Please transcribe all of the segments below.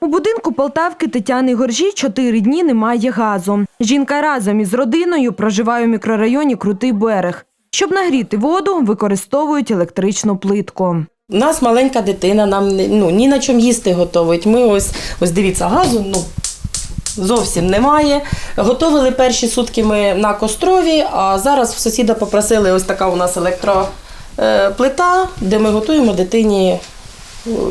У будинку Полтавки Тетяни Горжі чотири дні немає газу. Жінка разом із родиною проживає у мікрорайоні Крутий берег. Щоб нагріти воду, використовують електричну плитку. У нас маленька дитина, нам ну, ні на чому їсти готовить. Ми ось, ось дивіться, газу ну, зовсім немає. Готовили перші сутки ми на кострові, а зараз в сусіда попросили ось така у нас електроплита, де ми готуємо дитині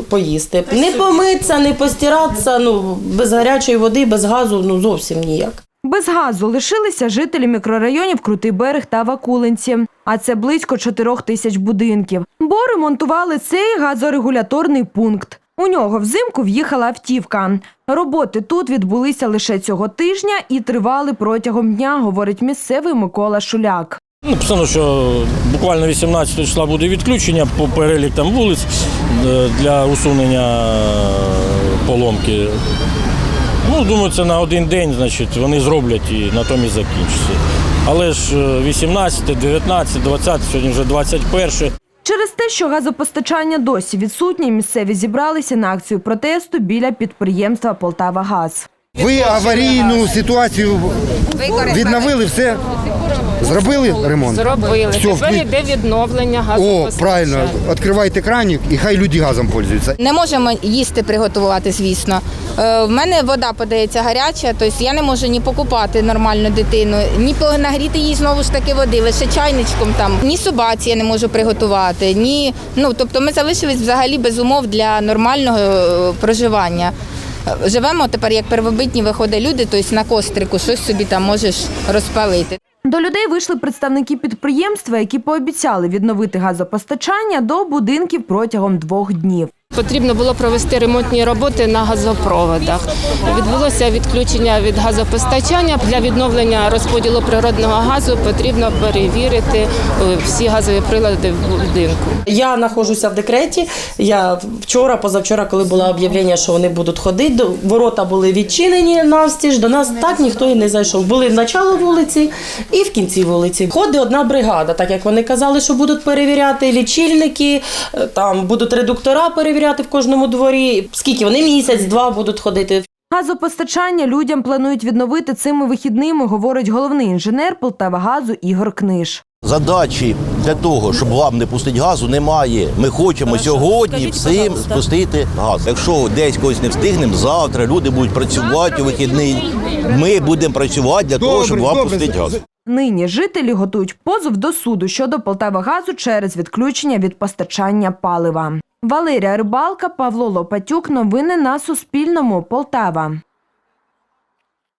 поїсти. Не помитися, не постиратися, ну, без гарячої води, без газу ну, зовсім ніяк. Без газу лишилися жителі мікрорайонів Крутий берег та Вакулинці. А це близько чотирьох тисяч будинків. Бо ремонтували цей газорегуляторний пункт. У нього взимку в'їхала автівка. Роботи тут відбулися лише цього тижня і тривали протягом дня, говорить місцевий Микола Шуляк. Написано, що буквально 18 числа буде відключення по перелік там вулиць е, для усунення поломки. Ну, думаю, це на один день, значить, вони зроблять і на тому і закінчиться. Але ж е, 18, 19, 20, сьогодні вже 21. Через те, що газопостачання досі відсутнє, місцеві зібралися на акцію протесту біля підприємства Полтава Газ. Ви аварійну ситуацію відновили, все зробили ремонт. Зробили. Все, Тепер вклі- йде відновлення О, газопостачання. правильно, відкривайте кранік і хай люди газом пользуються. Не можемо їсти приготувати, звісно. Е, В мене вода подається гаряча, тобто я не можу ні покупати нормально дитину, ні нагріти їй знову ж таки води, лише чайничком там, ні собаці я не можу приготувати, ні. Ну тобто ми залишились взагалі без умов для нормального е, проживання. Е, Живемо тепер як первобитні виходять люди, тобто на кострику щось собі там можеш розпалити. До людей вийшли представники підприємства, які пообіцяли відновити газопостачання до будинків протягом двох днів. Потрібно було провести ремонтні роботи на газопроводах. Відбулося відключення від газопостачання. Для відновлення розподілу природного газу потрібно перевірити е, всі газові прилади в будинку. Я знаходжуся в декреті. Я вчора, позавчора, коли було об'явлення, що вони будуть ходити, ворота були відчинені навстіж. До нас так ніхто і не зайшов. Були в начало вулиці і в кінці вулиці. Ходить одна бригада, так як вони казали, що будуть перевіряти лічильники, е, там будуть редуктора перевіряти в кожному дворі. Скільки вони місяць-два будуть ходити. Газопостачання людям планують відновити цими вихідними, говорить головний інженер Полтавагазу Ігор Книж. Задачі для того, щоб вам не пустити газу, немає. Ми хочемо сьогодні всім спустити газ. Якщо десь когось не встигнемо, завтра люди будуть працювати у вихідний. Ми будемо працювати для того, щоб Добре, вам пустити газ. Нині жителі готують позов до суду щодо Полтавагазу через відключення від постачання палива. Валерія Рибалка, Павло Лопатюк. Новини на Суспільному. Полтава.